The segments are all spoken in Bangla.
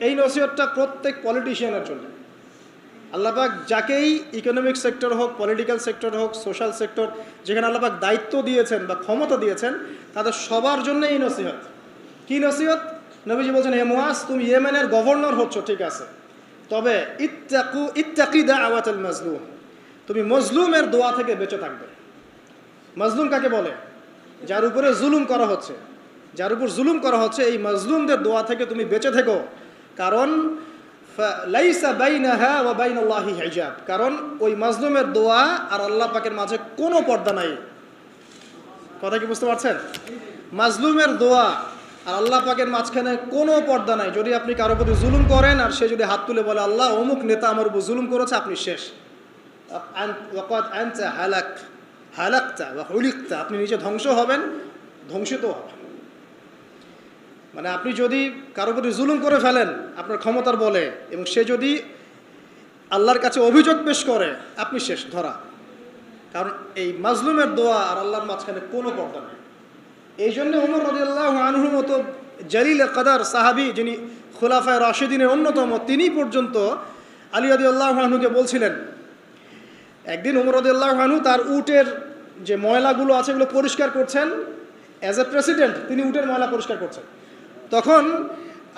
এই নসিহতটা প্রত্যেক পলিটিশিয়ানের জন্য। আল্লাপাক যাকেই ইকোনমিক সেক্টর হোক পলিটিক্যাল সেক্টর হোক সোশ্যাল সেক্টর যেখানে আল্লাপাক দায়িত্ব দিয়েছেন বা ক্ষমতা দিয়েছেন, তাদের সবার জন্য এই নসিহত। কি নসিহত? নবীজি বলছেন, হে মুয়াজ তুমি ইয়েমেনের গভর্নর হচ্ছ, ঠিক আছে। তবে ইত্তাকু ইত্তাকিদা আওয়াতাল মাজলুম। তুমি মজলুমের দোয়া থেকে বেঁচে থাকবে। মজলুম কাকে বলে? যার উপরে জুলুম করা হচ্ছে। যার উপর জুলুম করা হচ্ছে, এই মজলুমদের দোয়া থেকে তুমি বেঁচে থেকো। কারণ কারণ, ওই মজলুমের দোয়া আর আল্লাহ পাকের মাঝে কোনো পর্দা নাই। কথা কি বুঝতে পারছেন? মাজলুমের দোয়া আর আল্লাহ পাকের মাঝখানে কোনো পর্দা নাই। যদি আপনি কারও প্রতি জুলুম করেন আর সে যদি হাত তুলে বলে, আল্লাহ, অমুক নেতা আমার উপর জুলুম করেছে, আপনি শেষ। হালাক, হালাকতা বা হুলিকতা। আপনি নিজে ধ্বংস হবেন, ধ্বংসিত হবেন। মানে আপনি যদি কারও প্রতি জুলুম করে ফেলেন, আপনার ক্ষমতার বলে, এবং সে যদি আল্লাহর কাছে অভিযোগ পেশ করে, আপনি শেষ, ধরা। কারণ এই মাজলুমের দোয়া আর আল্লাহর মাঝখানে কোনো পর্দা নেই। এই জন্য উমর রদিয়াল্লাহ আনহুর মতো জালিল কাদার সাহাবি যিনি খোলাফায় রাশেদিনের অন্যতম, তিনি পর্যন্ত আলী রদিয়াল্লাহ আনহুকে বলছিলেন, একদিন উমর রদিয়াল্লাহ আনহু তার উটের যে ময়লাগুলো আছে, এগুলো পরিষ্কার করছেন অ্যাজ এ প্রেসিডেন্ট তিনি উটের ময়লা পরিষ্কার করছেন। তখন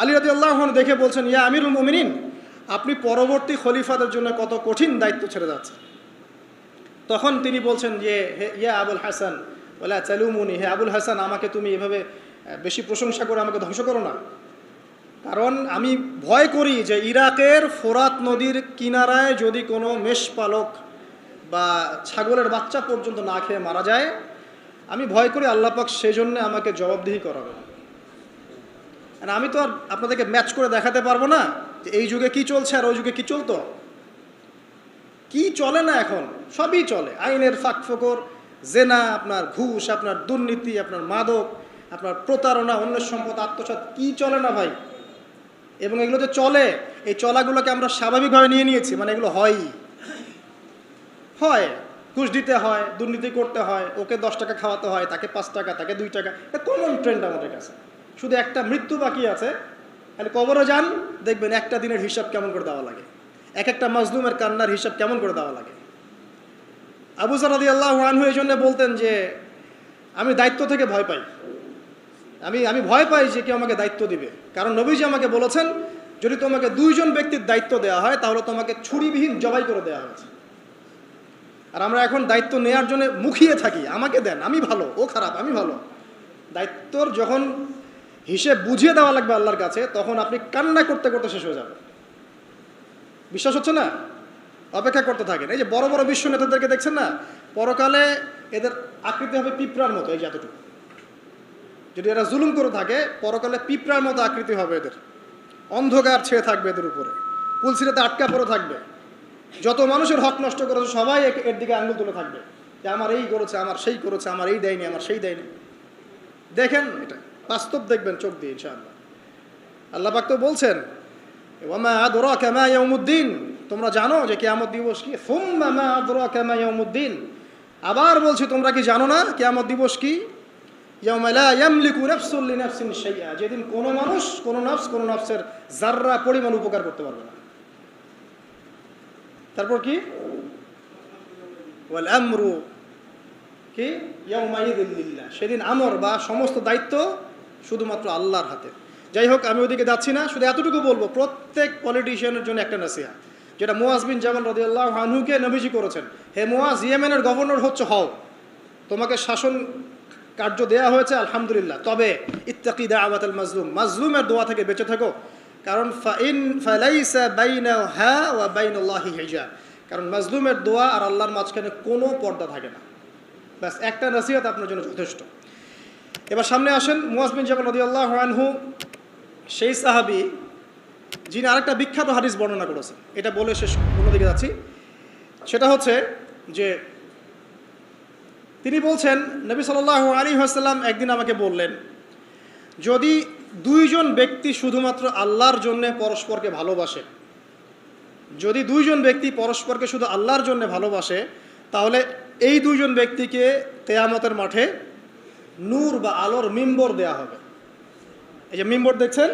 আলী রদিয়াল্লাহ আনহু দেখে বলছেন, ইয়া আমিরুল মোমিনিন, আপনি পরবর্তী খলিফাদের জন্য কত কঠিন দায়িত্ব ছেড়ে যাচ্ছে তখন তিনি বলছেন যে, হে, ইয়া আবুল হাসান বলে চালুমুনি হে আবুল হাসান, আমাকে তুমি এভাবে বেশি প্রশংসা করে আমাকে ধ্বংস করো না। কারণ আমি ভয় করি যে ইরাকের ফোরাত নদীর কিনারায় যদি কোনো মেষপালক বা ছাগলের বাচ্চা পর্যন্ত না খেয়ে মারা যায়, আমি ভয় করি আল্লাপাক সেজন্য আমাকে জবাবদিহি করাবে আর আমি তো আর আপনাদেরকে ম্যাচ করে দেখাতে পারব না যে এই যুগে কি চলছে আর ওই যুগে কি চলতো। কি চলে না এখন? সবই চলে। আইনের ফাঁক ফোকর, জেনা, আপনার ঘুষ, আপনার দুর্নীতি, আপনার মাদক, আপনার প্রতারণা, অন্যের সম্পদ, আত্মসাৎ, কি চলে না ভাই? এবং এগুলো যে চলে, এই চলাগুলোকে আমরা স্বাভাবিকভাবে নিয়ে নিয়েছি। মানে এগুলো হয়ই হয়। ঘুষ দিতে হয়, দুর্নীতি করতে হয়, ওকে দশ টাকা খাওয়াতে হয়, তাকে পাঁচ টাকা, তাকে দুই টাকা। এটা কমন ট্রেন্ড আমাদের কাছে। শুধু একটা মৃত্যু বাকি আছে। তাহলে কবরও যান, দেখবেন একটা দিনের হিসাব কেমন করে দেওয়া লাগে। এক একটা মাজলুমের কান্নার হিসাব কেমন করে দেওয়া লাগে। আবু সালাদি আল্লাহ আনহু এই জন্য বলতেন যে, আমি দায়িত্ব থেকে ভয় পাই। আমি আমি ভয় পাই যে কেউ আমাকে দায়িত্ব দিবে। কারণ নবীজি আমাকে বলেছেন, যদি তোমাকে দুইজন ব্যক্তির দায়িত্ব দেওয়া হয়, তাহলে তোমাকে ছুরিবিহীন জবাই করে দেওয়া হয়েছে। আর আমরা এখন দায়িত্ব নেওয়ার জন্য মুখিয়ে থাকি। আমাকে দেন, আমি ভালো, ও খারাপ, আমি ভালো। দায়িত্বর যখন হিসেব বুঝিয়ে দেওয়া লাগবে আল্লাহর কাছে, তখন আপনি কান্না করতে করতে শেষ হয়ে যাবে বিশ্বাস হচ্ছে না? অপেক্ষা করতে থাকেন। এই যে বড় বড় বিশ্ব নেতাদেরকে দেখছেন না? পরকালে এদের আকৃতি হবে পিঁপড়ার মতো, এই যে এতটুকু। যদি এরা জুলুম করে থাকে, পরকালে পিঁপড়ার মতো আকৃতি হবে এদের। অন্ধকার ছেয়ে থাকবে এদের উপরে। পুলসিরাতে আটকা পড়ে থাকবে। যত মানুষের হক নষ্ট করেছে, সবাই এর দিকে আঙুল তুলে থাকবে। যে আমার এই করেছে, আমার সেই করেছে, আমার এই দেয়নি, আমার সেই দেয়নি। দেখেন এটা। বাস্তব দেখবেন চোখ দিয়ে, ইনশাআল্লাহ। আল্লাহ পাক তো বলছেন, ওয়ামা আদরাকা মা ইয়াউমুদ্দিন। তোমরা জানো যে কিয়ামত দিবস কি? সুম্মা মা আদরাকা মা ইয়াউমুদ্দিন। আবার বলছি, তোমরা কি জানো না কিয়ামত দিবস কি? যেদিন কোনো মানুষ, কোনো নফস, কোনো নফসের জাররা পরিমাণ উপকার করতে পারবে না। তারপর কি? আমরু কি? সেদিন আমর বা সমস্ত দায়িত্ব শুধুমাত্র আল্লাহর হাতে। যাই হোক আমি ওদিকে যাচ্ছি না, শুধু এতটুকু বলব, প্রত্যেক পলিটিশিয়ানের জন্য একটা নাসিহা যেটা মুয়াজ বিন জামাল রদিয়াল্লাহ আনহুকে নবীজি করেছেন। হে মোয়াজ, ইয়েমেনের গভর্নর হচ্ছে, হও। তোমাকে শাসন কার্য দেয়া হয়েছে, আলহামদুলিল্লাহ। তবে ইত্তাকি দাওয়াত আল মাজলুম, মাজলুমের দোয়া থেকে বেঁচে থাকো। কারণ ফাইন কারণ মাজলুমের দোয়া আর আল্লাহর মাঝখানে কোনো পর্দা থাকে না। ব্যাস, একটা নসিহত আপনার জন্য যথেষ্ট। এবার সামনে আসেন মুয়াজ বিন জাবাল রাদিয়াল্লাহু আনহু। সেই সাহাবী, যিনি আরেকটা বিখ্যাত হাদিস বর্ণনা করেছেন, এটা বলে শেষ অন্যদিকে যাচ্ছি। সেটা হচ্ছে যে তিনি বলছেন, নবী সাল্লাল্লাহু আলী আসাল্লাম একদিন আমাকে বললেন, যদি দুইজন ব্যক্তি শুধুমাত্র আল্লাহর জন্য পরস্পরকে ভালোবাসে, যদি দুইজন ব্যক্তি পরস্পরকে শুধু আল্লাহর জন্য ভালোবাসে, তাহলে এই দুইজন ব্যক্তিকে তেয়ামতের মাঠে নূর বা আলোর মিম্বর দেয়া হবে। এই যে মিম্বর দেখছেন?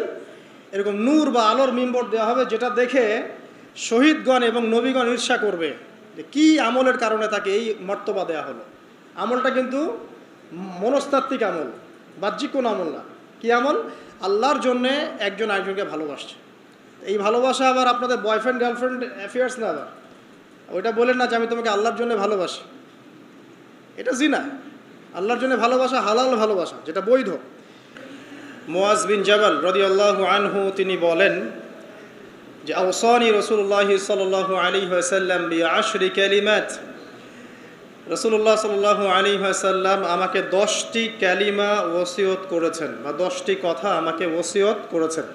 এরকম নূর বা আলোর মিম্বর দেওয়া হবে যেটা দেখে শহীদগণ এবং নবীগণ ঈর্ষা করবে যে কী আমলের কারণে তাকে এই মর্তবা দেওয়া হলো। আমলটা কিন্তু মনস্তাত্ত্বিক আমল, বাহ্যিক কোনো আমল না। কী আমল? আল্লাহর জন্যে একজন আরেকজনকে ভালোবাসছে। এই ভালোবাসা আবার আপনাদের বয়ফ্রেন্ড গার্লফ্রেন্ড অ্যাফেয়ার্স না আবার। ওইটা বলেন না যে আমি তোমাকে আল্লাহর জন্য ভালোবাসি। এটা জিনা। আল্লাহর জন্য ভালোবাসা, হালাল ভালোবাসা, যেটা বৈধ। মোয়াজ বিন জাবাল রদি আল্লাহ আনহু, তিনি বলেন যে আউসানি রসুল্লাহ সাল আলী হাসাল্লাম আশরি ক্যালিম্যাথ রসুল্লাহ সাল্লাহ আলী হাসাল্লাম আমাকে দশটি ক্যালিমা ওসিয়ত করেছেন, বা দশটি কথা আমাকে ওসিয়ত করেছেন।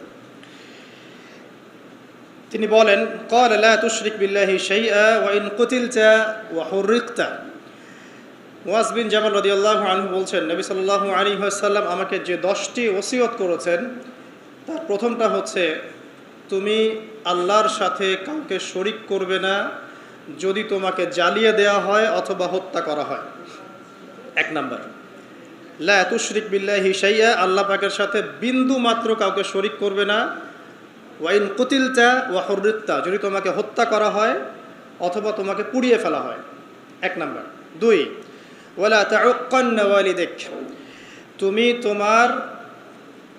তিনি বলেন কল লা তুশরিক বিল্লাহি শাইআ ওয়া ইন কুতিলতা ওয়া হুররিকতা। ওয়াজ বিন জামাল রদিয়াল্লাহু আনহু বলছেন, নবী সাল্লাল্লাহু আলাইহি ওয়াসাল্লাম আমাকে যে দশটি ওসিয়ত করেছেন, তার প্রথমটা হচ্ছে, তুমি আল্লাহর সাথে কাউকে শরিক করবে না যদি তোমাকে জ্বালিয়ে দেওয়া হয় অথবা হত্যা করা হয়। এক নাম্বার। লা তুশরিক বিল্লাহি শাইয়া আল্লাহ পাকের সাথে বিন্দু মাত্র কাউকে শরিক করবে না। ওয়াইন কুতিলতা ওয়া হরিত্তা যদি তোমাকে হত্যা করা হয় অথবা তোমাকে পুড়িয়ে ফেলা হয়। এক নাম্বার। দুই ওয়ালা তাউক্কান্না ওয়ালিদেক। তুমি তোমার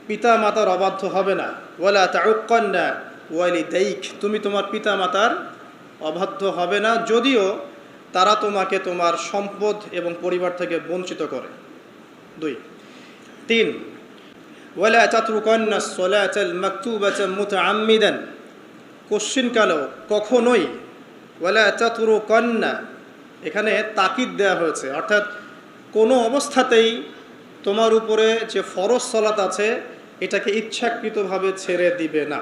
পিতা মাতার অবাধ্য হবে না। ওয়ালা তাউক্কান্না ওয়ালিদাইক। তুমি তোমার পিতা মাতার অবাধ্য হবে না, যদিও তারা তোমাকে তোমার সম্পদ এবং পরিবার থেকে বঞ্চিত করে। দুই। তিন। ওয়ালা তাতরুকান্না সলাতাল মাকতুবাতা মুতাআম্মিদান। কোশ্চিনকালেও কখনোই ওয়ালা তাতরুকান্না এখানে তাকিদ দেওয়া হয়েছে। অর্থাৎ কোনো অবস্থাতেই তোমার উপরে যে ফরজ সলাত আছে, এটাকে ইচ্ছাকৃতভাবে ছেড়ে দিবে না।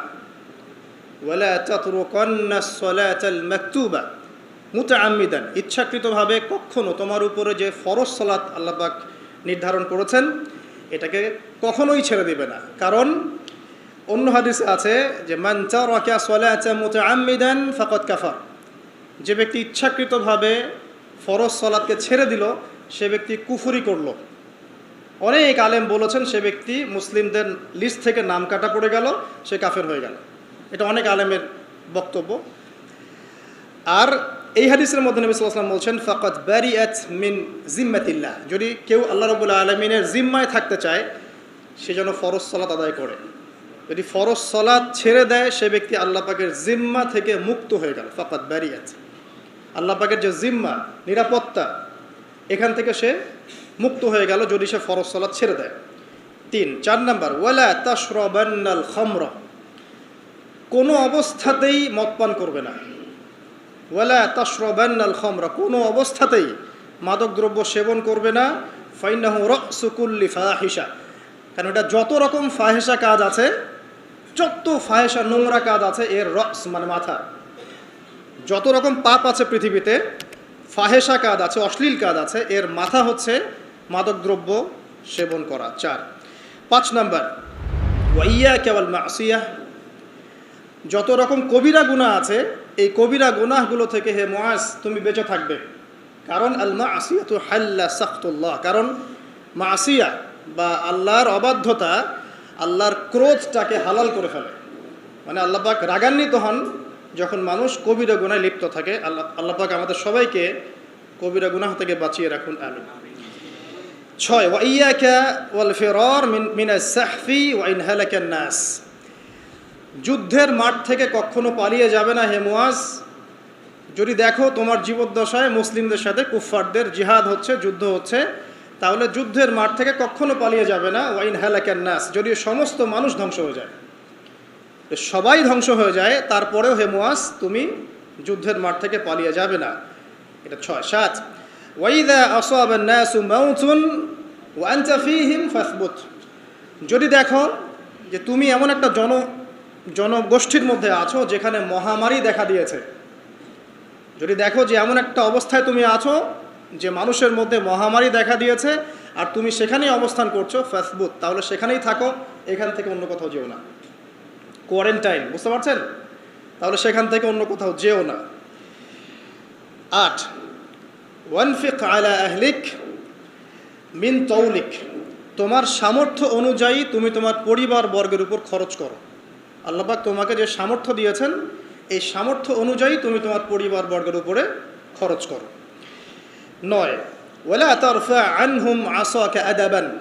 ইচ্ছাকৃতভাবে কখনো তোমার উপরে যে ফরজ সলাত আল্লাহ পাক নির্ধারণ করেছেন, এটাকে কখনোই ছেড়ে দিবে না। কারণ অন্য হাদিসে আছে যে মানচা রাকা সলাতা মুতাআম্মিদান ফাকাদ কাফার। যে ব্যক্তি ইচ্ছাকৃতভাবে ফরজ সলাদকে ছেড়ে দিল, সে ব্যক্তি কুফুরি করল। অনেক আলেম বলেছেন সে ব্যক্তি মুসলিমদের লিস্ট থেকে নাম কাটা পড়ে গেল, সে কাফের হয়ে গেল। এটা অনেক আলেমের বক্তব্য। আর এই হাদিসের মধ্যে নবী সাল্লাম বলছেন ফাকাত ব্যারিয়াত মিন জিম্মাতিল্লাহ। যদি কেউ আল্লাহ রবুল্লা আলমিনের জিম্মায় থাকতে চায়, সে যেন ফরজ সলাত আদায় করে। যদি ফরজ সলাদ ছেড়ে দেয়, সে ব্যক্তি আল্লাহ পাকের জিম্মা থেকে মুক্ত হয়ে গেল। ফকত ব্যারি ব্যারিয়াত আল্লাহ পাকের যে জিম্মা, নিরাপত্তা, এখান থেকে সে মুক্ত হয়ে গেল যদি সে ফরজ সলাদ ছেড়ে দেয়। তিন, চার নাম্বার, ওয়ালা তাশরাবান্নাল খমর, কোনো অবস্থাতেই মদ পান করবে না। ওয়ালা তাশরাবান্নাল খমর, কোনো অবস্থাতেই মাদক দ্রব্য সেবন করবে না। ফাইনাহু রসুকুল্লি ফাহিসা কারণ এটা যত রকম ফাহেসা কাজ আছে, যত ফাহেসা নোংরা কাজ আছে, এর রস মানে মাথা। যত রকম পাপ আছে পৃথিবীতে ফাহেসা কাজ আছে, অশ্লীল কাজ আছে, এর মাথা হচ্ছে মাদকদ্রব্য সেবন করা। চার। পাঁচ নাম্বার ওয়াইয়া কেবল মাসিয়া। যত রকম কবিরা গুণা আছে, এই কবিরা গুনাহগুলো থেকে হে মোয়াজ তুমি বেঁচে থাকবে। কারণ আল মা আসিয়া তো হাল্লা সাখতুল্লাহ। কারণ মাসিয়া বা আল্লাহর অবাধ্যতা আল্লাহর ক্রোধটাকে হালাল করে ফেলে। মানে আল্লাহবাক রাগান্বিত হন যখন মানুষ কবিরা গুনায় লিপ্ত থাকে, আল্লাহ আল্লাহ পাক আমাদের সবাইকে কবিরা গুনাহ থেকে বাঁচিয়ে রাখুন, আমিন। ছয় ওয়াইয়াকা ওয়াল ফিরার মিন সাহফি ওয়া ইন হালাকান নাস। যুদ্ধের মাঠ থেকে কখনো পালিয়ে যাবে না হে মুয়াজ যদি দেখো তোমার জীবদ্দশায় মুসলিমদের সাথে কুফফারদের জিহাদ হচ্ছে, যুদ্ধ হচ্ছে, তাহলে যুদ্ধের মাঠ থেকে কখনো পালিয়ে যাবে না ওয়াইন হ্যালাকান নাস, যদিও সমস্ত মানুষ ধ্বংস হয়ে যায়। সবাই ধ্বংস হয়ে যায়, তারপরেও হে মুয়াজ তুমি যুদ্ধের মাঠ থেকে পালিয়ে যাবে না। এটা ছয়। সাত ওয়াইদা আসাব নাসু মাউতুন ওয়ান্তা ফিহিম ফাসবুত। যদি দেখো যে তুমি এমন একটা জন, জনগোষ্ঠীর মধ্যে আছো যেখানে মহামারী দেখা দিয়েছে। যদি দেখো যে এমন একটা অবস্থায় তুমি আছো যে মানুষের মধ্যে মহামারী দেখা দিয়েছে আর তুমি সেখানেই অবস্থান করছ ফেসবুক তাহলে সেখানেই থাকো, এখান থেকে অন্য কোথাও যেও না। কোয়ারেন্টাইন বুঝতে পারছেন? তাহলে সেখান থেকে অন্য কোথাও যেও না। আট, ওয়ানফিক আলা আহলিক মিন তৌলিক। তোমার সামর্থ্য অনুযায়ী তুমি তোমার পরিবার বর্গের উপর খরচ করো। আল্লাপাক তোমাকে যে সামর্থ্য দিয়েছেন, এই সামর্থ্য অনুযায়ী তুমি তোমার পরিবার বর্গের উপরে খরচ করো। নয় ওলা তরফা আনহুম আসাকে আদাবান।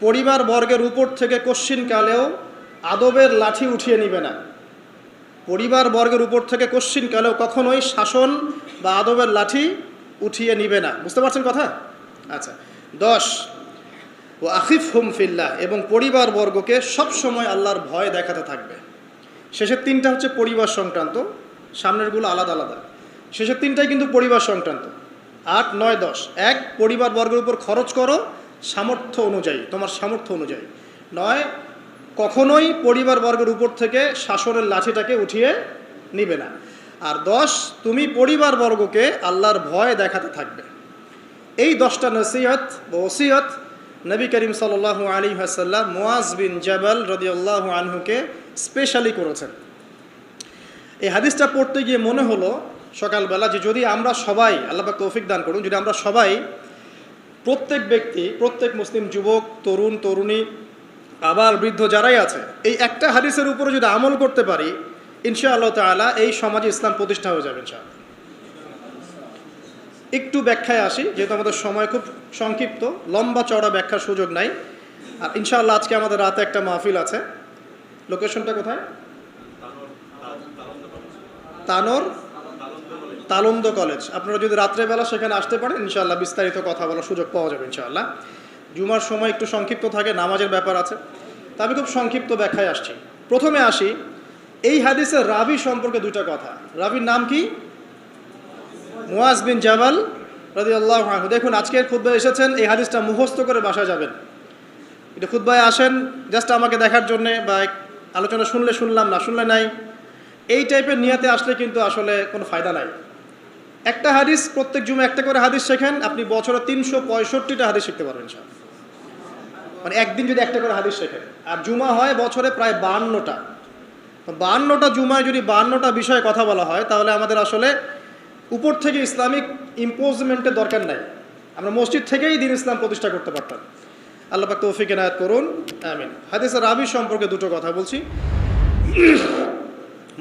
পরিবার বর্গের উপর থেকে কশ্চিন কালেও আদবের লাঠি উঠিয়ে নিবে না। পরিবার বর্গের উপর থেকে কশ্চিন কালেও কখনোই শাসন বা আদবের লাঠি উঠিয়ে নিবে না। বুঝতে পারছেন কথা? আচ্ছা দশ, ও আখিফ হুম ফিল্লাহ, এবং পরিবার বর্গকে সবসময় আল্লাহর ভয় দেখাতে থাকবে। শেষের তিনটা হচ্ছে পরিবার সংক্রান্ত, সামনেরগুলো আলাদা আলাদা। শেষের তিনটাই কিন্তু পরিবার সংক্রান্ত। আট, নয়, দশ, এক, পরিবার বর্গের উপর খরচ করো সামর্থ্য অনুযায়ী, তোমার সামর্থ্য অনুযায়ী। নয় কখনোই পরিবার বর্গের উপর থেকে শাসনের লাঠিটাকে উঠিয়ে নিবে না। আর দশ, তুমি পরিবার বর্গকে আল্লাহর ভয় দেখাতে থাকবে। এই দশটা নসিহত বা নবী করিম সাল আলী হাসাল্লাম মোয়াজ বিন জাবাল রদিউল্লাহ আনহুকে স্পেশালি করেছেন। এই হাদিসটা পড়তে গিয়ে মনে হলো সকালবেলা যে যদি আমরা সবাই, আল্লাহ তৌফিক দান করুন, যদি আমরা সবাই প্রত্যেক ব্যক্তি, প্রত্যেক মুসলিম যুবক, তরুণ, তরুণী আবার বৃদ্ধ যারাই আছে, এই একটা হাদিসের উপরে যদি আমল করতে পারি ইনশা আল্লাহ তালা এই সমাজে ইসলাম প্রতিষ্ঠা হয়ে যাবে ইনশাআল্লাহ। একটু ব্যাখ্যায় আসি, যেহেতু আমাদের সময় খুব সংক্ষিপ্ত, লম্বা চওড়া ব্যাখ্যার সুযোগ নাই। আর ইনশাআল্লাহ আজকে আমাদের রাতে একটা মাহফিল আছে। লোকেশনটা কোথায়? তানোর তালন্দ কলেজ। আপনারা যদি রাত্রেবেলা সেখানে আসতে পারেন, ইনশাআল্লাহ বিস্তারিত কথা বলার সুযোগ পাওয়া যাবে ইনশাআল্লাহ। জুমার সময় একটু সংক্ষিপ্ত থাকে, নামাজের ব্যাপার আছে। তা আমি খুব সংক্ষিপ্ত ব্যাখ্যায় আসছি। প্রথমে আসি, এই হাদিসের রাবি সম্পর্কে দুটা কথা। রাবির নাম কি? মুয়াজ বিন জাবাল রাজি আল্লাহ দেখুন, আজকের খুদ্ায় এসেছেন, এই হাদিসটা মুখস্থ করে বাসায় যাবেন। এটা খুদ্ায় আসেন জাস্ট আমাকে দেখার জন্যে বা আলোচনা শুনলে শুনলাম, না শুনলে নাই। এই টাইপের নিয়াতে আসলে কিন্তু আসলে কোনো ফায়দা নাই। একটা হাদিস, প্রত্যেক জুমে একটা করে হাদিস শেখেন, আপনি বছরে তিনশো পঁয়ষট্টিটা হাদিস শিখতে পারবেন সব মানে একদিন যদি একটা করে হাদিস শেখেন। আর জুমা হয় বছরে প্রায় বাহান্নটা বাহান্নটা জুমায় যদি বাহান্নটা বিষয়ে কথা বলা হয়, তাহলে আমাদের আসলে উপর থেকে ইসলামিক ইম্পোজমেন্টের দরকার নাই। আমরা মসজিদ থেকেই দিন ইসলাম প্রতিষ্ঠা করতে পারতাম। আল্লাহ পাক তৌফিক এনায়ত করুন। আমিন। হাদিসের রাবি সম্পর্কে দুটো কথা বলছি।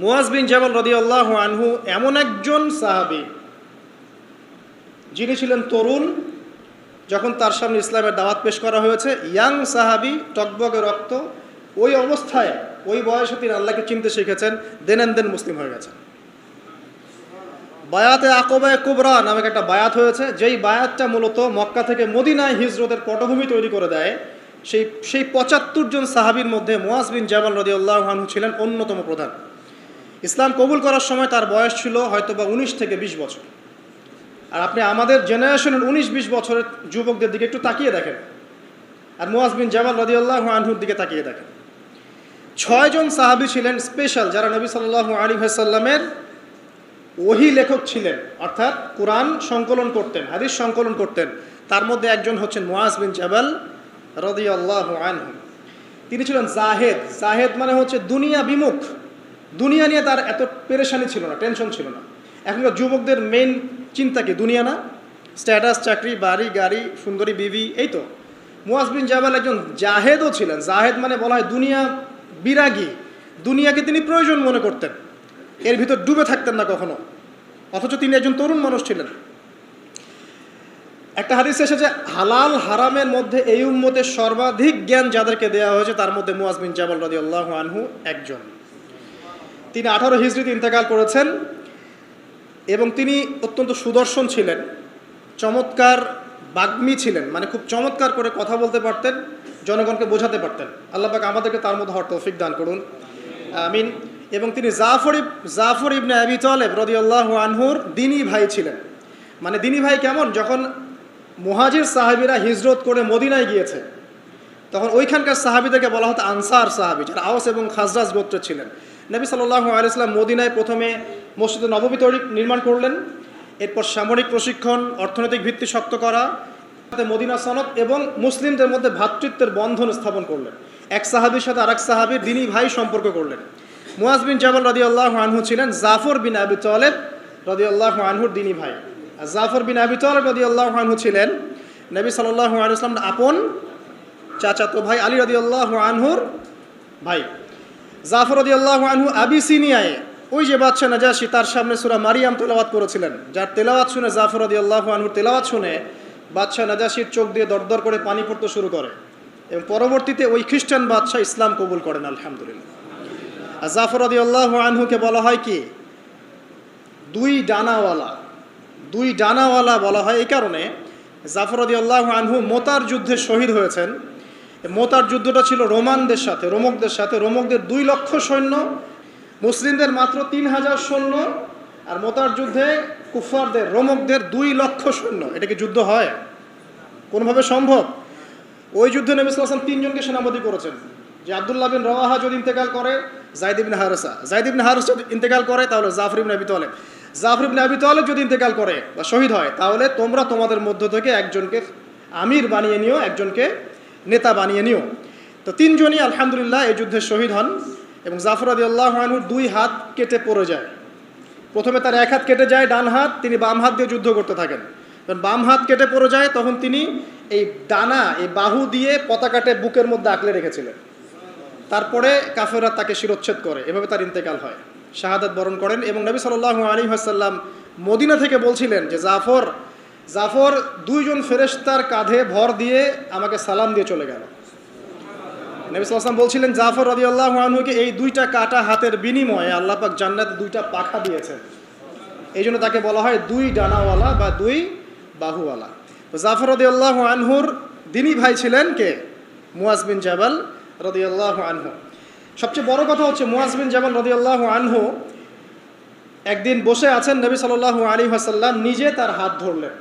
মুয়াজ বিন জামাল রদি আল্লাহ আনহু এমন একজন সাহাবি, যিনি ছিলেন তরুণ যখন তার সামনে ইসলামের দাওয়াত পেশ করা হয়েছে, ইয়াং সাহাবি টকবগে রক্ত ওই অবস্থায়, ওই বয়সে তিনি আল্লাহকে চিনতে শিখেছেন, দেন দেন মুসলিম হয়ে গেছেন। বায়াতে আকবায় কুবরা নামক একটা বায়াত হয়েছে, যেই বায়াতটা মূলত মক্কা থেকে মদিনায় হিজরতের পটভূমি তৈরি করে দেয়। সেই সেই পঁচাত্তর জন সাহাবির মধ্যে মোয়াজ বিন জামাল রদি আল্লাহানহু ছিলেন অন্যতম প্রধান। ইসলাম কবুল করার সময় তার বয়স ছিল হয়তো বা উনিশ থেকে বিশ বছর। আর আপনি আমাদের জেনারেশনের উনিশ বিশ বছরের যুবকদের দিকে একটু তাকিয়ে দেখেন। আর মোয়াজ বিন জামাল রদি আল্লাহ আনহুর দিকে তাকিয়ে দেখেন। ছয়জন সাহাবি ছিলেন স্পেশাল যারা নবী সাল্লাহ আলী ভাসাল্লামের ওহি লেখক ছিলেন। অর্থাৎ কোরআন সংকলন করতেন, হাদিস সংকলন করতেন। তার মধ্যে একজন হচ্ছেন মোয়াজ বিন জাবাল রদি আল্লাহ আনহু। তিনি ছিলেন জাহেদ। জাহেদ মানে হচ্ছে দুনিয়া বিমুখ। দুনিয়া নিয়ে তার এত পেরেশানি ছিল না, টেনশন ছিল না। এখনকার যুবকদের মেইন চিন্তা কি দুনিয়া না। স্ট্যাটাস, চাকরি, বাড়ি, গাড়ি, সুন্দরী, বিবি, এই তো। মুয়াজ বিন জাবাল একজন জাহেদও ছিলেন। জাহেদ মানে বলা হয় দুনিয়া বিরাগী। দুনিয়াকে তিনি প্রয়োজন মনে করতেন। এর ভিতর ডুবে থাকতেন না কখনো। অথচ তিনি একজন তরুণ মানুষ ছিলেন। একটা হাদিস এসেছে, হালাল হারামের মধ্যে এই উম্মতের সর্বাধিক জ্ঞান যাদেরকে দেওয়া হয়েছে, তার মধ্যে মুয়াজ বিন জাবাল রদি আল্লাহ আনহু একজন। তিনি আঠারো হিজড়িতে ইন্তেকাল করেছেন। এবং তিনি অত্যন্ত সুদর্শন ছিলেন, চমৎকার বাগ্মী ছিলেন মানে খুব চমৎকার করে কথা বলতে পারতেন, জনগণকে বোঝাতে পারতেন। আল্লাহ পাক আমাদেরকে তার মধ্যে হওয়ার তৌফিক দান করুন। আমিন। এবং তিনি জাফর জাফর ইবনে আবি তলেব রদিউল্লাহ আনহুর দিনী ভাই ছিলেন। মানে দিনী ভাই কেমন? যখন মুহাজির সাহাবিরা হিজরত করে মদিনায় গিয়েছে, তখন ওইখানকার সাহাবিদেরকে বলা হতো আনসার সাহাবি, যারা আওস এবং খাজরাজ গোত্র ছিলেন। নবী সাল্লাহ আলাইসলাম মদিনায় প্রথমে মসজিদে নবমী তৈরি নির্মাণ করলেন। এরপর সামরিক প্রশিক্ষণ, অর্থনৈতিক ভিত্তি শক্ত করা মদিনা সনদ এবং মুসলিমদের মধ্যে ভ্রাতৃত্বের বন্ধন স্থাপন করলেন। এক সাহাবির সাথে আরেক সাহাবির দিনী ভাই সম্পর্ক করলেন। মুয়াজ বিন জাবাল রদি আল্লাহ আনহু ছিলেন জাফর বিন আবি তলেব রদি আল্লাহ আনহুর দিনী ভাই। আর জাফর বিন আবি তলেব রদি আল্লাহ আনহু ছিলেন নবী সাল্লাহ আলুসলাম আপন চাচাতো ভাই আলী রদি আল্লাহ আনহুর ভাই। জাফর রদি আল্লাহ আনহু আবিসিনিয়ায় ওই যে বাচ্চা নাজাসি, তার সামনে সুরা মারিয়াম তেলাওয়াত করেছিলেন। যার তেলাওয়াত শুনে জাফর রদি আল্লাহ আনহুর তেলাওয়াত শুনে বাদশাহ নাজাসির চোখ দিয়ে দরদর করে পানি পড়তে শুরু করে এবং পরবর্তীতে ওই খ্রিস্টান বাদশাহ ইসলাম কবুল করেন, আলহামদুলিল্লাহ। আর জাফর রদি আল্লাহ আনহুকে বলা হয় কি? দুই ডানাওয়ালা দুই ডানাওয়ালা বলা হয় এই কারণে জাফর রদি আল্লাহ আনহু মোতার যুদ্ধে শহীদ হয়েছেন। মোতার যুদ্ধটা ছিল রোমানদের সাথে, রোমকদের সাথে। রোমকদের দুই লক্ষ সৈন্য মুসলিমদের মাত্র তিন হাজার সৈন্য আর মোতার যুদ্ধে কুফারদের রোমকদের দুই লক্ষ সৈন্য। এটা কি যুদ্ধ হয়? কোনোভাবে সম্ভব? ওই যুদ্ধে নবী সাল্লাম তিনজনকে সেনাপতি করেছেন। যে আবদুল্লাহ বিন রওয়াহা যদি ইন্তেকাল করে, জাইদ ইবনে হারসা। জাইদ ইবনে হারস যদি ইন্তেকাল করে, তাহলে জাফর ইবনে আবি তালেব। জাফর ইবনে আবি যদি ইন্তেকাল করে বা শহীদ হয়, তাহলে তোমরা তোমাদের মধ্য থেকে একজনকে আমির বানিয়ে নিও, একজনকে নেতা বানিয়ে নিও। তো তিনজনই আলহামদুলিল্লাহ এই যুদ্ধে শহীদ হন। এবং জাফর আদি আল্লাহনুর দুই হাত কেটে পড়ে যায়। প্রথমে তার এক হাত কেটে যায় ডান হাত, তিনি বাম হাত দিয়ে যুদ্ধ করতে থাকেন। যখন বাম হাত কেটে পড়ে যায়, তখন তিনি এই ডানা, এই বাহু দিয়ে পতাকাটে বুকের মধ্যে আঁকলে রেখেছিলেন। তারপরে কাফেররা তাকে শিরোচ্ছেদ করে। এভাবে তার ইন্তেকাল হয়। শাহাদাত বরণ করেন এবং নবী সাল্লাহ আলী হাসাল্লাম মদিনা থেকে বলছিলেন যে, জাফর জাফর, দুইজন ফেরেশতার কাঁধে ভর দিয়ে আমাকে সালাম দিয়ে চলে গেল। নবী সাল্লাম বলছিলেন, জাফর রদি আল্লাহ আনহুকে এই দুইটা কাটা হাতের বিনিময়ে আল্লাহ পাক জান্নাতে দুইটা পাখা দিয়েছেন। এই জন্য তাকে বলা হয় দুই ডানাওয়ালা বা দুই বাহুওয়ালা। তো জাফর রদি আল্লাহ আনহুর দিনী ভাই ছিলেন কে? মুয়াজ বিন জাবাল রদি আল্লাহ আনহু। সবচেয়ে বড় কথা হচ্ছে মুয়াজ বিন জাবাল রদি আল্লাহ আনহু একদিন বসে আছেন নবী সাল্লাহ আলী হাসাল্লাম নিজে তার হাত ধরলেন।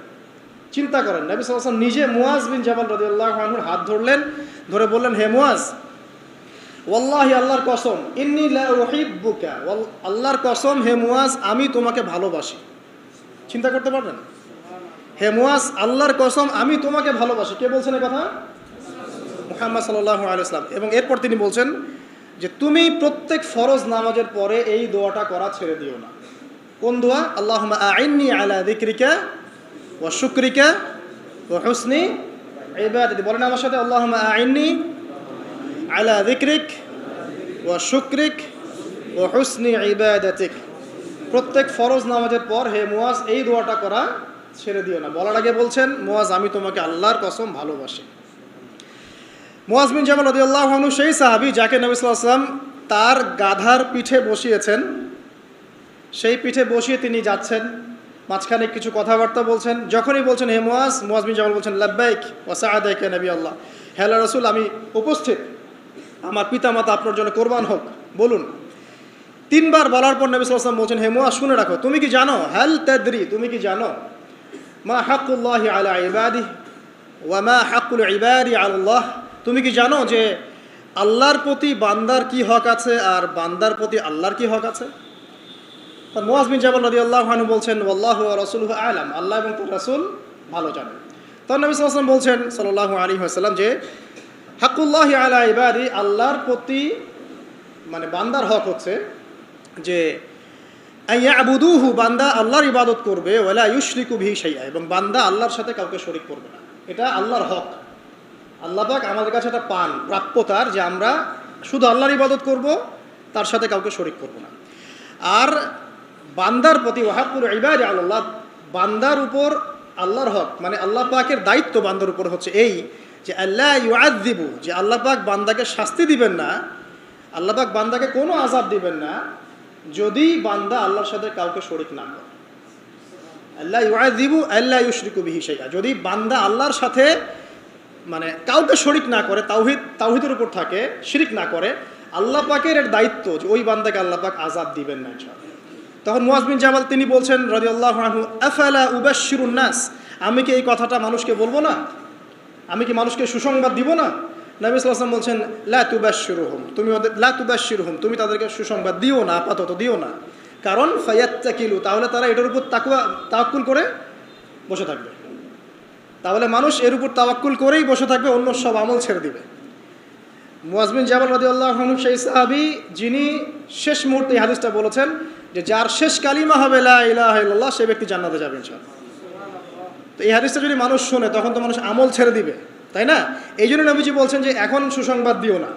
চিন্তা করেন। নবী সাল্লাম নিজে মুয়াজ বিন জাবাল রদি আল্লাহ হাত ধরলেন, ধরে বললেন, হে মুয়াজ, ওয়াল্লাহি আল্লাহর কসম, ইন্নি লা আল্লাহর কসম, হে মুয়াজ, আমি তোমাকে ভালোবাসি। চিন্তা করতে পারবেন? হে মুয়াজ, আল্লাহর কসম, আমি তোমাকে ভালোবাসি। কে বলছেন এই কথা? মুহাম্মদ সাল্লাল্লাহু আলাইহি ওয়াসাল্লাম। এবং এরপর তিনি বলছেন যে, তুমি প্রত্যেক ফরজ নামাজের পরে এই দোয়াটা করা ছেড়ে দিও না। কোন দোয়া? আল্লাহুম্মা আইন্নি আলা যিকরিকা ওয়া শুকরিকা ওয়া হুসনি ইবাদাতি। বলেন আমার সাথে, আল্লাহুম্মা আইন্নি আলা যিকরিক ওয়া শুকরিক ওয়া হুসনি ইবাদাতিক। প্রত্যেক ফরজ নামাজের পর হে মুয়াজ, এই দোয়াটা করা ছেড়ে দিও না। বলার আগে বলছেন, মুয়াজ, আমি তোমাকে আল্লাহর কসম ভালোবাসি। মুয়াজ বিন জামাল রাদিয়াল্লাহু আনহু সেই সাহাবী যাকে নবী ওয়াসাল্লাম তার গাধার পিঠে বসিয়েছেন, সেই পিঠে বসিয়ে তিনি যাচ্ছেন। মাঝখানে কিছু কথাবার্তা বলছেন, যখনই বলছেন, হে মুয়াজ মুয়াজ বিন জামাল বলছেন, লাব্বাইক ওয়া সাআদাইকা নবী আল্লাহ। হ্যালো রসুল, আমি উপস্থিত। আমার পিতামাতা আপনার জন্য কোরবান হোক, বলুন। তিনবার বলার পর নবী ওয়াসাল্লাম বলছেন, হে মুয়াজ, শুনে রাখো, তুমি কি জানো? হাল তাদরি, তুমি কি জানো? মা হাক্কুল্লাহি আলা ইবাদিহি ওয়া মা হাক্কুল ইবাদি আল্লাহ। তুমি কি জানো যে আল্লাহর প্রতি বান্দার কি হক আছে আর বান্দার প্রতি আল্লাহর কি হক আছে? তা মুয়াজ বিন জাবাল রাদিয়াল্লাহু আনহু বলছেন, ওয়াল্লাহু ওয়া রাসূলুহু আলাম। আল্লাহ এবং তার রাসূল ভালো জানেন। তখন নবী ওয়াসাল্লাম বলছেন, সাল্লাল্লাহু আলাইহি ওয়াসাল্লাম, যে হাক্কুল্লাহি আলা ইবাদি, আল্লাহর প্রতি মানে বান্দার হক হচ্ছে যে আবুদুহু বান্দা আল্লাহর ইবাদত করবে, ওয়ালা ইউশরিকু বিহি শাইআ এবং বান্দা আল্লাহর সাথে কাউকে শরিক করবে না। এটা আল্লাহর হক। আল্লাহ পাক আমাদের কাছে একটা পান প্রাপ্যতার যে আমরা শুধু আল্লাহর ইবাদত করব, তার সাথে কাউকে শরিক করব না। আর বান্দার প্রতি ওয়াহাকুল ইবাদ আল্লাহ বান্দার উপর আল্লাহর হক মানে আল্লাহ পাকের দায়িত্ব বান্দার উপর হচ্ছে এই যে আল্লাহ ইউআদিবু যে আল্লাহ পাক বান্দাকে শাস্তি দিবেন না, আল্লাহ পাক বান্দাকে কোনো আজাব দিবেন না, যদি বান্দা আল্লাহর সাথে কাউকে শরিক না করে। আল্লাহ ইউআদিবু আল্লাহ ইউশরিকু বিহি যদি বান্দা আল্লাহর সাথে মানে কাউকে শরিক না করে, তাওহিদ, তাওহিদের উপর থাকে, শিরিক না করে, আল্লাহ পাকের এর দায়িত্ব যে ওই বান্দাকে আল্লাহ পাক আজাব দিবেন না, ইনশাআল্লাহ। তখন মুয়াজবিন জামাল তিনি বলছেন রাদিয়াল্লাহু আনহু, আফালা উবাশশিরুন নাস? আমি কি এই কথাটা মানুষকে বলব না? আমি কি মানুষকে সুসংবাদ দিব না? নবী ওয়াসাল্লাম বলছেন, লা তুবাশশিরুহুম। তুমি ওদের, লা তুবাশশিরুহুম। তুমি তাদেরকে সুসংবাদ দিও না, আপাতত দিও না। কারণ, ফায়াত্তাকিলু, তাহলে তারা এটার উপর তাকুয়া, তাওয়াক্কুল করে বসে থাকবে। তাহলে মানুষ এর উপর তাওয়াক্কুল করেই বসে থাকবে, অন্য সব আমল ছেড়ে দিবে। মুয়াজবিন জাবাল রাদিয়াল্লাহু আনহু সেই সাহাবী, যিনি শেষ মুহূর্তে হাদিসটা বলেছেন যে যার শেষ কালিমা হবে, লা ইলাহা ইল্লাল্লাহ সে ব্যক্তি জান্নাতে যাবে ইনশাআল্লাহ। তো এই হাদিসটা যদি মানুষ শোনে, তখন তো মানুষ আমল ছেড়ে দিবে, তাই না? এই জন্য নবীজি বলছেন যে এখন সুসংবাদ দিও না।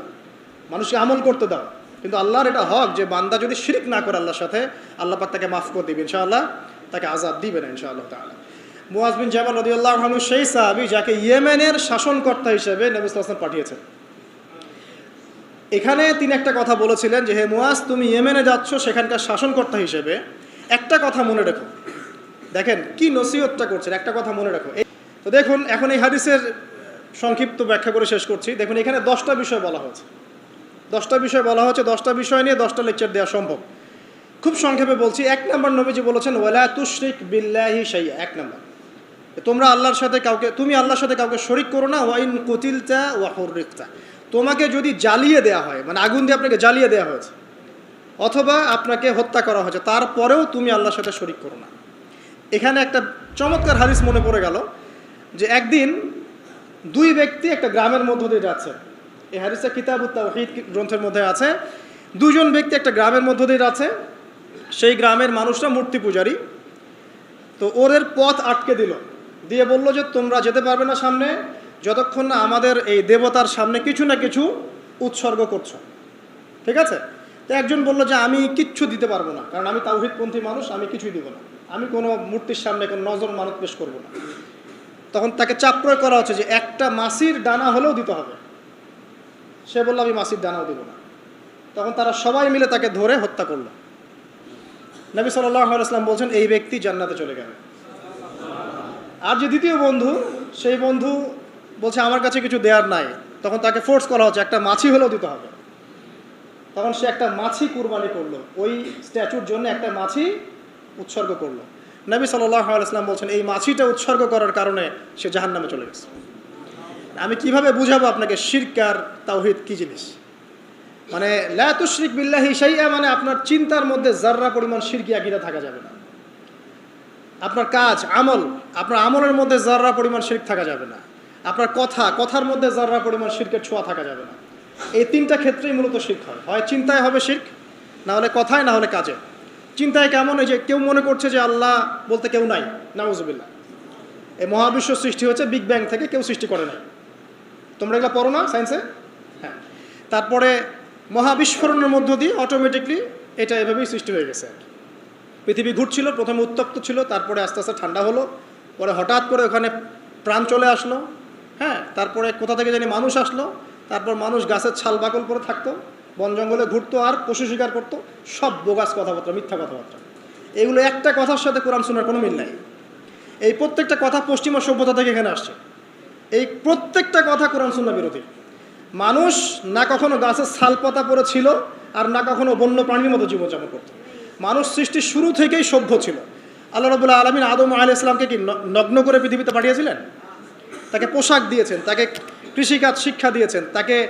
মানুষকে আমল করতে দাও। কিন্তু আল্লাহর এটা হক যে বান্দা যদি শিরিক না করে আল্লাহর সাথে, আল্লাহ পাক তাকে মাফ করে দিবে ইনশাআল্লাহ, তাকে আজাদ দিবেন ইনশাআল্লাহ তাআলা। মুয়াজ বিন জাবাল রাদিয়াল্লাহু আনহু সেই সাহাবী যাকে ইয়েমেনের শাসনকর্তা হিসেবে নবী পাঠিয়েছেন। এখানে তিনি একটা কথা বলেছিলেন যে, হে মুয়াজ, তুমি ইয়েমেনে যাচ্ছ সেখানকার শাসনকর্তা হিসেবে। একটা কথা মনে রেখো। দেখেন, কি নসিহতটা করছেন, একটা কথা মনে রাখো। তো দেখুন, এখন এই হাদিসের সংক্ষিপ্ত ব্যাখ্যা করে শেষ করছি। দেখুন, এখানে দশটা বিষয় বলা হয়েছে। দশটা বিষয় বলা হচ্ছে দশটা বিষয় নিয়ে দশটা লেকচার দেওয়া সম্ভব। খুব সংক্ষেপে বলছি, এক নম্বর নবীজি বলেছেন, ওয়ালা তুশরিক বিল্লাহি শাইয়া এক নম্বর। তোমরা আল্লাহর সাথে কাউকে, তুমি আল্লাহর সাথে কাউকে শরিক করো না ওয়াইন কুতিলতা ওয়া হুররিকতা তোমাকে যদি জ্বালিয়ে দেওয়া হয় মানে আগুন দিয়ে আপনাকে জ্বালিয়ে দেওয়া হয়েছে, অথবা আপনাকে হত্যা করা হয়েছে, তারপরেও তুমি আল্লাহর সাথে শরিক করো না। এখানে একটা চমৎকার হাদিস মনে পড়ে গেল যে একদিন দুই ব্যক্তি একটা গ্রামের মধ্য দিয়ে যাচ্ছে। এই হাদিসটা কিতাব তাওহীদ গ্রন্থের মধ্যে আছে। দুজন ব্যক্তি একটা গ্রামের মধ্য দিয়ে যাচ্ছে। সেই গ্রামের মানুষরা মূর্তি পূজারী। তো ওদের পথ আটকে দিল। দিয়ে বলল যে তোমরা যেতে পারবে না সামনে। যতক্ষণ না আমাদের এই দেবতার সামনে কিছু না কিছু উৎসর্গ করছ। ঠিক আছে? তো একজন বলল যে, আমি কিচ্ছু দিতে পারব না। কারণ আমি তাওহিদপন্থী মানুষ, আমি কিছুই দিব না। আমি কোনো মূর্তির সামনে, কোনো নজর মানত পেশ করব না। তখন তাকে চাপ প্রয়োগ করা হচ্ছে যে, একটা মাসির ডানা হলেও দিতে হবে। সে বলল, আমি মাসির ডানাও দিব না। তখন তারা সবাই মিলে তাকে ধরে হত্যা করল। নবী সাল্লাম বলছেন, এই ব্যক্তি জান্নাতে চলে গেল। আর যে দ্বিতীয় বন্ধু, সেই বন্ধু বলছে, আমার কাছে কিছু দেওয়ার নাই। তখন তাকে ফোর্স করা হচ্ছে, একটা মাছি হলেও দিতে হবে। তখন সে একটা মাছি কুরবানি করল। ওই স্ট্যাচুর জন্য একটা মাছি উৎসর্গ করল। নবী সাল্লাম বলছেন, এই মাছিটা উৎসর্গ করার কারণে সে জাহান নামে চলে গেছে। আমি কীভাবে বুঝাবো আপনাকে শিরকার তাওহিদ কি জিনিস? মানে লাতুশরিক বিল্লাহি শাইআ মানে আপনার চিন্তার মধ্যে জাররা পরিমাণ শিরকি আকিদা থাকা যাবে না। আপনার কাজ, আমল, আপনার আমলের মধ্যে জাররা পরিমাণ শিরক থাকা যাবে না। আপনার কথা, কথার মধ্যে জাররা পরিমাণ শিরকের ছোঁয়া থাকা যাবে না। এই তিনটা ক্ষেত্রেই মূলত শির্ক হয়। হয় চিন্তায় হবে শির্ক, না হলে কথায়, না হলে কাজে। চিন্তায় কেমন এই যে কেউ মনে করছে যে আল্লাহ বলতে কেউ নাই, নাউজুবিল্লাহ। এই মহাবিশ্ব সৃষ্টি হচ্ছে বিগ ব্যাং থেকে কেউ সৃষ্টি করে নাই। তোমরা এগুলো পড়ো না সায়েন্সে? হ্যাঁ। তারপরে মহাবিস্ফোরণের মধ্য দিয়ে অটোমেটিকলি এটা এভাবেই সৃষ্টি হয়ে গেছে পৃথিবী ঘুরছিল, প্রথমে উত্তপ্ত ছিল, তারপরে আস্তে আস্তে ঠান্ডা হলো, পরে হঠাৎ করে ওখানে প্রাণ চলে আসলো হ্যাঁ তারপরে কোথা থেকে জানি মানুষ আসলো, তারপর মানুষ গাছের ছাল বাকল করে থাকতো, বন জঙ্গলে ঘুরতো আর পশু শিকার করতো, সব বোগাস কথাবার্তা, মিথ্যা কথাবার্তা। এগুলো একটা কথার সাথে কোরআন শোনার কোনো মিল নাই। এই প্রত্যেকটা কথা পশ্চিমা সভ্যতা থেকে এখানে আসছে। এই প্রত্যেকটা কথা কোরআন শূন্য বিরোধী। মানুষ না কখনো গাছের ছাল পাতা পরে ছিল আর না কখনো বন্য প্রাণীর মতো জীবনযাপন করত। মানুষ সৃষ্টির শুরু থেকেই সভ্য ছিল। আল্লাহ রবুল্লাহ আলমিন আদম আল ইসলামকে কি নগ্ন করে পৃথিবীতে পাঠিয়েছিলেন? তাকে পোশাক দিয়েছেন, তাকে কৃষিকাজ শিক্ষা দিয়েছেন, তাকে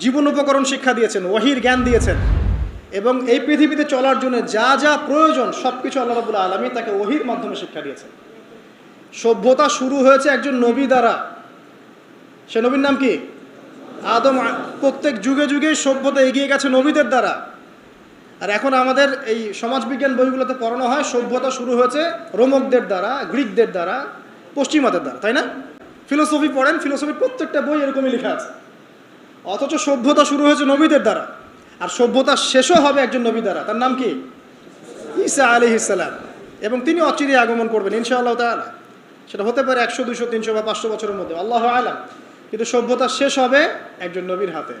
জীবন উপকরণ শিক্ষা দিয়েছেন ওহির জ্ঞান দিয়েছেন। এবং এই পৃথিবীতে চলার জন্য যা যা প্রয়োজন সব কিছু আল্লাহ রবুল্লাহ আলমী তাকে ওহির মাধ্যমে শিক্ষা দিয়েছেন। সভ্যতা শুরু হয়েছে একজন নবী দ্বারা। সে নবীর নাম কি? আদম প্রত্যেক যুগে যুগে সভ্যতা এগিয়ে গেছে নবীদের দ্বারা। আর এখন আমাদের এই সমাজবিজ্ঞান বইগুলোতে পড়ানো হয়, সভ্যতা শুরু হয়েছে রোমকদের দ্বারা, গ্রিকদের দ্বারা। পশ্চিমাদের দ্বারা, তাই না? ফিলোসফি পড়েন, ফিলোসফির প্রত্যেকটা বই এরকমই লেখা আছে। অথচ সভ্যতা শুরু হয়েছে নবীদের দ্বারা, আর সভ্যতা শেষও হবে একজন নবী দ্বারা। তার নাম কি? ঈসা আলি ইসালাম এবং তিনি অচিরে আগমন করবেন, ইনশাআল্লাহ তাআলা। সেটা হতে পারে একশো দুশো তিনশো বা পাঁচশো বছরের মধ্যে, আল্লাহ আলাম। কিন্তু সভ্যতা শেষ হবে একজন নবীর হাতে।